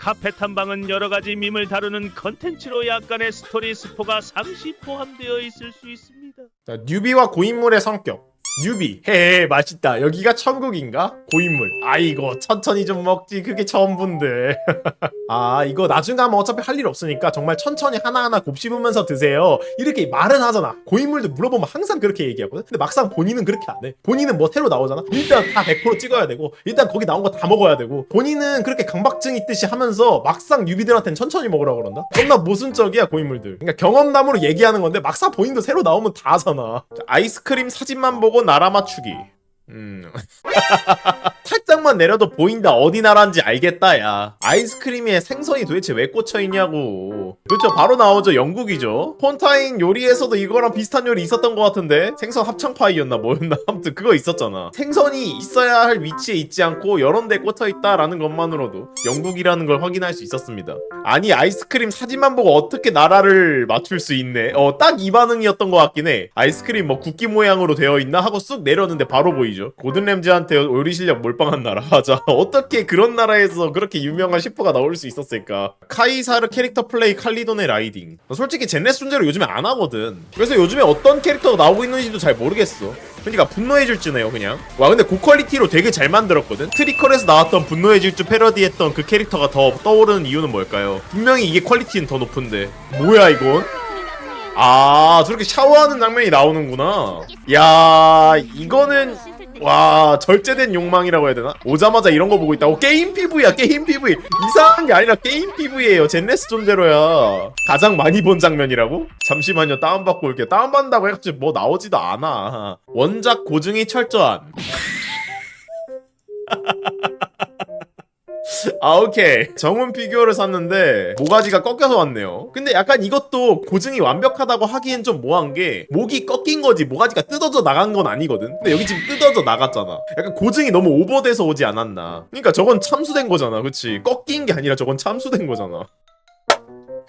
카페 탐방은 여러 가지 밈을 다루는 컨텐츠로 약간의 스토리 스포가 상시 포함되어 있을 수 있습니다. 자, 뉴비와 고인물의 성격. 뉴비. 헤헤, 맛있다. 여기가 천국인가? 고인물. 아이고, 천천히 좀 먹지. 그게 본데. 아, 이거 나중에 하면 어차피 할 일 없으니까 정말 천천히 하나하나 곱씹으면서 드세요. 이렇게 말은 하잖아. 고인물도 물어보면 항상 그렇게 얘기하거든. 근데 막상 본인은 그렇게 안 해. 본인은 뭐 새로 나오잖아. 일단 다 100% 찍어야 되고, 일단 거기 나온 거 다 먹어야 되고, 본인은 그렇게 강박증 있듯이 하면서 막상 뉴비들한테는 천천히 먹으라 그런다? 겁나 모순적이야, 고인물들. 그러니까 경험담으로 얘기하는 건데, 막상 본인도 새로 나오면 다 하잖아. 자, 아이스크림 사진만 보고 나라 맞추기. 음. 살짝만 내려도 보인다. 어디 나라인지 알겠다 야. 아이스크림에 생선이 도대체 왜 꽂혀있냐고. 그렇죠 바로 나오죠. 영국이죠. 폰타인 요리에서도 이거랑 비슷한 요리 있었던 것 같은데? 생선 합창파이였나 뭐였나? 아무튼 그거 있었잖아. 생선이 있어야 할 위치에 있지 않고 여러 데 꽂혀있다라는 것만으로도 영국이라는 걸 확인할 수 있었습니다. 아니 아이스크림 사진만 보고 어떻게 나라를 맞출 수 있네? 어 딱 이 반응이었던 것 같긴 해. 아이스크림 뭐 국기 모양으로 되어 있나? 하고 쑥 내렸는데 바로 보이죠 고든 램지한테 요리 실력 몰빵한 나라. 맞아. 어떻게 그런 나라에서 그렇게 유명한 셰프가 나올 수 있었을까? 카이사르 캐릭터 플레이 칼리돈의 라이딩. 솔직히 젠네스 존재로 요즘에 안 하거든. 그래서 요즘에 어떤 캐릭터가 나오고 있는지도 잘 모르겠어. 그러니까 분노의 질주네요 그냥. 와 근데 고퀄리티로 되게 잘 만들었거든? 트리컬에서 나왔던 분노의 질주 패러디했던 그 캐릭터가 더 떠오르는 이유는 뭘까요? 분명히 이게 퀄리티는 더 높은데. 뭐야 이건? 아 저렇게 샤워하는 장면이 나오는구나. 야 이거는 와 절제된 욕망이라고 해야 되나? 오자마자 이런 거 보고 있다고? 게임 PV야 게임 PV 이상한 게 아니라 게임 PV예요. 젠네스 존재로야. 가장 많이 본 장면이라고? 잠시만요 다운받고 올게요. 다운받는다고 해가지고 뭐 나오지도 않아. 원작 고증이 철저한 아 오케이. 정운 피규어를 샀는데 모가지가 꺾여서 왔네요. 근데 약간 이것도 고증이 완벽하다고 하기엔 좀 뭐한 게 목이 꺾인 거지 모가지가 뜯어져 나간 건 아니거든. 근데 여기 지금 뜯어져 나갔잖아. 약간 고증이 너무 오버돼서 오지 않았나. 그러니까 저건 참수된 거잖아 그치? 꺾인 게 아니라 저건 참수된 거잖아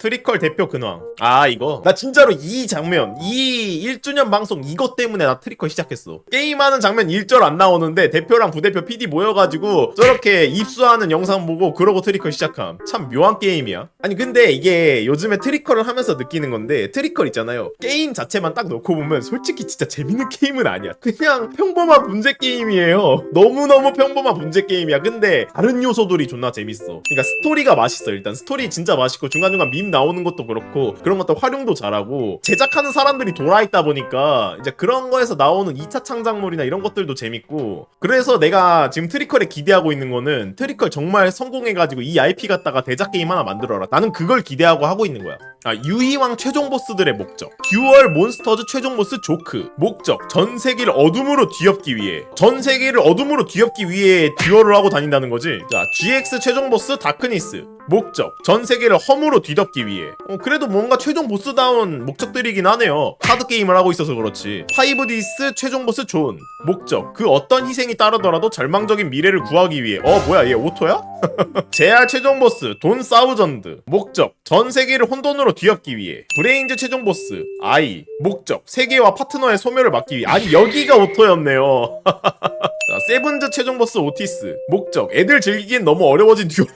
트리컬 대표 근황. 아, 이거. 나 진짜로 이 장면, 이 1주년 방송 이것 때문에 나 트리컬 시작했어. 게임하는 장면 1절 안 나오는데 대표랑 부대표 PD 모여가지고 저렇게 입수하는 영상 보고 그러고 트리컬 시작함. 참 묘한 게임이야. 아니, 근데 이게 요즘에 트리컬을 하면서 느끼는 건데 트리컬 있잖아요. 게임 자체만 딱 놓고 보면 솔직히 진짜 재밌는 게임은 아니야. 그냥 평범한 분재 게임이에요. 너무너무 평범한 분재 게임이야. 근데 다른 요소들이 존나 재밌어. 그러니까 스토리가 맛있어. 일단 스토리 진짜 맛있고 중간중간 밈 나오는 것도 그렇고 그런 것도 활용도 잘하고 제작하는 사람들이 돌아있다 보니까 이제 그런 거에서 나오는 2차 창작물이나 이런 것들도 재밌고 그래서 내가 지금 트리컬에 기대하고 있는 거는 트리컬 정말 성공해가지고 이 IP 갖다가 대작 게임 하나 만들어라. 나는 그걸 기대하고 하고 있는 거야. 아 유희왕 최종 보스들의 목적. 듀얼 몬스터즈 최종 보스 조크. 목적. 전 세계를 어둠으로 뒤엎기 위해. 전 세계를 어둠으로 뒤엎기 위해 듀얼을 하고 다닌다는 거지. 자 GX 최종 보스 다크니스 목적 전 세계를 험으로 뒤덮기 위해. 어, 그래도 뭔가 최종 보스다운 목적들이긴 하네요. 카드 게임을 하고 있어서 그렇지. 파이브 디스 최종 보스 존. 목적 그 어떤 희생이 따르더라도 절망적인 미래를 구하기 위해. 어 뭐야 얘 오토야? 제알 최종 보스 돈 사우전드. 목적 전 세계를 혼돈으로 뒤엎기 위해. 브레인즈 최종 보스 아이. 목적 세계와 파트너의 소멸을 막기 위해. 아니 여기가 오토였네요. 자 세븐즈 최종 보스 오티스. 목적 애들 즐기기엔 너무 어려워진 듀오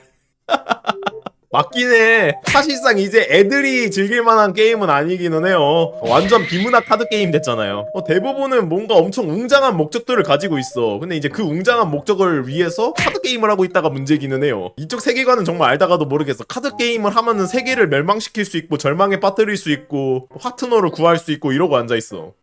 맞긴 해. 사실상 이제 애들이 즐길 만한 게임은 아니기는 해요. 완전 비문화 카드 게임 됐잖아요. 어, 대부분은 뭔가 엄청 웅장한 목적들을 가지고 있어. 근데 이제 그 웅장한 목적을 위해서 카드 게임을 하고 있다가 문제기는 해요. 이쪽 세계관은 정말 알다가도 모르겠어. 카드 게임을 하면은 세계를 멸망시킬 수 있고 절망에 빠뜨릴 수 있고 파트너를 구할 수 있고 이러고 앉아 있어.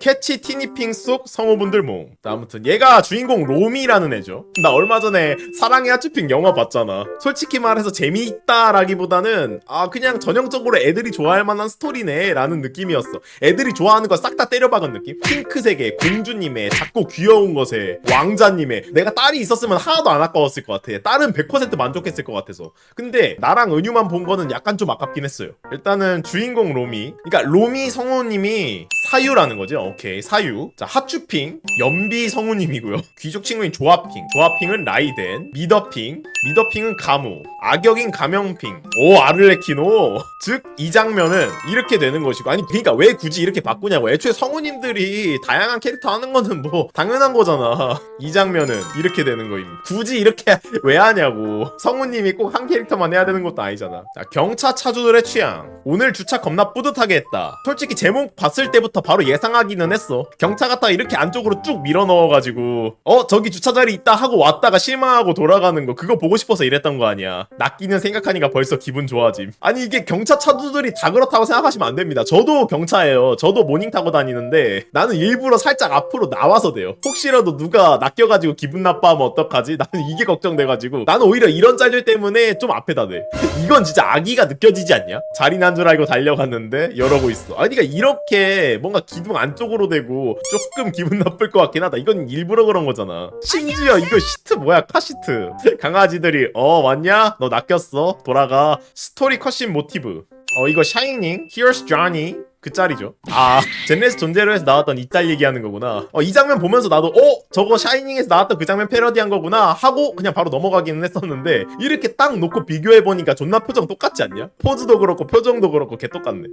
캐치 티니핑 속 성우분들 모음. 아무튼 얘가 주인공 로미라는 애죠. 나 얼마 전에 사랑의 하츄핑 영화 봤잖아. 솔직히 말해서 재미있다라기보다는 아 그냥 전형적으로 애들이 좋아할 만한 스토리네 라는 느낌이었어. 애들이 좋아하는 거 싹 다 때려박은 느낌? 핑크색의 공주님의 작고 귀여운 것에 왕자님의 내가 딸이 있었으면 하나도 안 아까웠을 것 같아. 딸은 100% 만족했을 것 같아서. 근데 나랑 은유만 본 거는 약간 좀 아깝긴 했어요. 일단은 주인공 로미. 그러니까 로미 성우님이 사유라는 거죠. 오케이 사유. 자 하추핑 연비 성우님이고요. 귀족 친구인 조아핑. 조아핑은 라이덴. 미더핑. 미더핑은 가무. 악역인 가명핑. 오 아를레키노. 즉 이 장면은 이렇게 되는 것이고 아니 그러니까 왜 굳이 이렇게 바꾸냐고. 애초에 성우님들이 다양한 캐릭터 하는 거는 뭐 당연한 거잖아. 이 장면은 이렇게 되는 거임. 굳이 이렇게 왜 하냐고. 성우님이 꼭 한 캐릭터만 해야 되는 것도 아니잖아. 자, 경차 차주들의 취향. 오늘 주차 겁나 뿌듯하게 했다. 솔직히 제목 봤을 때부터 바로 예상하기는 했어. 경차 갔다가 이렇게 안쪽으로 쭉 밀어 넣어가지고 어 저기 주차 자리 있다 하고 왔다가 실망하고 돌아가는 거 그거 보고 싶어서 이랬던 거 아니야. 낚이는 생각하니까 벌써 기분 좋아짐. 아니 이게 경차 차주들이 다 그렇다고 생각하시면 안 됩니다. 저도 경차예요. 저도 모닝 타고 다니는데 나는 일부러 살짝 앞으로 나와서 돼요. 혹시라도 누가 낚여가지고 기분 나빠하면 어떡하지? 나는 이게 걱정돼가지고 나는 오히려 이런 짤들 때문에 좀 앞에다 대. 이건 진짜 아기가 느껴지지 않냐? 자리 난 줄 알고 달려갔는데 이러고 있어. 아니 그러니까 이렇게 뭔가 기둥 안쪽으로 대고 조금 기분 나쁠 것 같긴 하다. 이건 일부러 그런 거잖아. 심지어 이거 시트 뭐야? 카시트. 강아지들이 어 왔냐? 너 낚였어? 돌아가. 스토리 컷신 모티브. 어 이거 샤이닝. Here's Johnny. 그 짤이죠. 아, 젠레스 존재로에서 나왔던 이 짤 얘기하는 거구나. 어, 이 장면 보면서 나도, 어? 저거 샤이닝에서 나왔던 그 장면 패러디한 거구나. 하고 그냥 바로 넘어가기는 했었는데, 이렇게 딱 놓고 비교해보니까 존나 표정 똑같지 않냐? 포즈도 그렇고, 표정도 그렇고, 개 똑같네.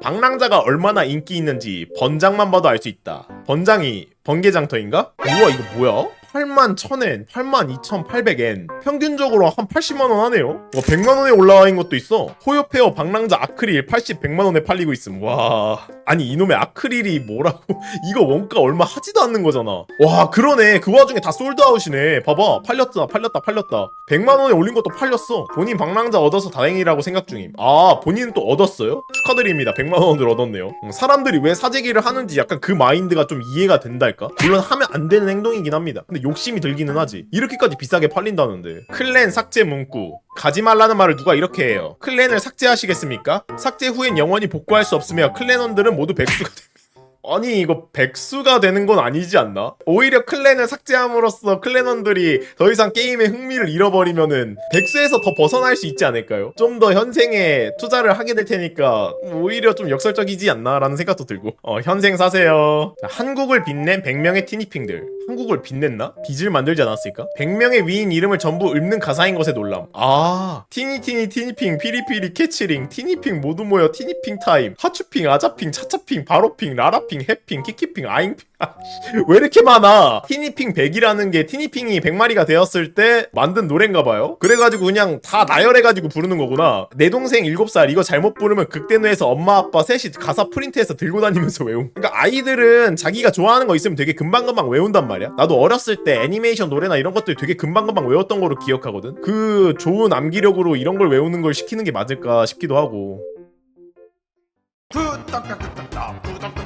방랑자가 얼마나 인기 있는지 번장만 봐도 알 수 있다. 번장이 번개장터인가? 우와 이거 뭐야? 8만 1000엔, 8만 2800엔. 평균적으로 한 80만원 하네요. 와 100만원에 올라와 있는 것도 있어. 호요페어 방랑자 아크릴 80, 100만원에 팔리고 있음. 와. 아니 이놈의 아크릴이 뭐라고? 이거 원가 얼마 하지도 않는 거잖아. 와 그러네. 그 와중에 다 솔드아웃이네. 봐봐. 팔렸다 팔렸다 팔렸다. 100만원에 올린 것도 팔렸어. 본인 방랑자 얻어서 다행이라고 생각 중임. 아 본인은 또 얻었어요? 축하드립니다. 100만원을 얻었네요. 음, 사람들이 왜 사재기를 하는지 약간 그 마인드가 좀 이해가 된달까? 물론 하면 안 되는 행동이긴 합니다. 근데 욕심이 들기는 하지. 이렇게까지 비싸게 팔린다는데. 클랜 삭제 문구. 가지 말라는 말을 누가 이렇게 해요? 클랜을 삭제하시겠습니까? 삭제 후엔 영원히 복구할 수 없으며 클랜원들은 모두 백수가 됩니다 아니 이거 백수가 되는 건 아니지 않나? 오히려 클랜을 삭제함으로써 클랜원들이 더 이상 게임의 흥미를 잃어버리면은 백수에서 더 벗어날 수 있지 않을까요? 좀 더 현생에 투자를 하게 될 테니까 오히려 좀 역설적이지 않나라는 생각도 들고 어 현생 사세요 자, 한국을 빛낸 100명의 티니핑들 한국을 빛냈나? 빚을 만들지 않았을까? 100명의 위인 이름을 전부 읊는 가사인 것에 놀람 아 티니티니 티니핑 피리피리 캐치링 티니핑 모두 모여 티니핑 타임 하추핑 아자핑 차차핑 바로핑 라라핑 해핑 키키핑 아잉핑 왜 이렇게 많아? 티니핑 100이라는 게 티니핑이 100마리가 되었을 때 만든 노래인가 봐요? 그래가지고 그냥 다 나열해가지고 부르는 거구나. 내 동생 7살 이거 잘못 부르면 극대노에서 엄마 아빠 셋이 가사 프린트해서 들고 다니면서 외움. 그러니까 아이들은 자기가 좋아하는 거 있으면 되게 금방금방 외운단 말이야. 나도 어렸을 때 애니메이션 노래나 이런 것들 되게 금방금방 외웠던 거로 기억하거든. 그 좋은 암기력으로 이런 걸 외우는 걸 시키는 게 맞을까 싶기도 하고. 구독구독구독 구독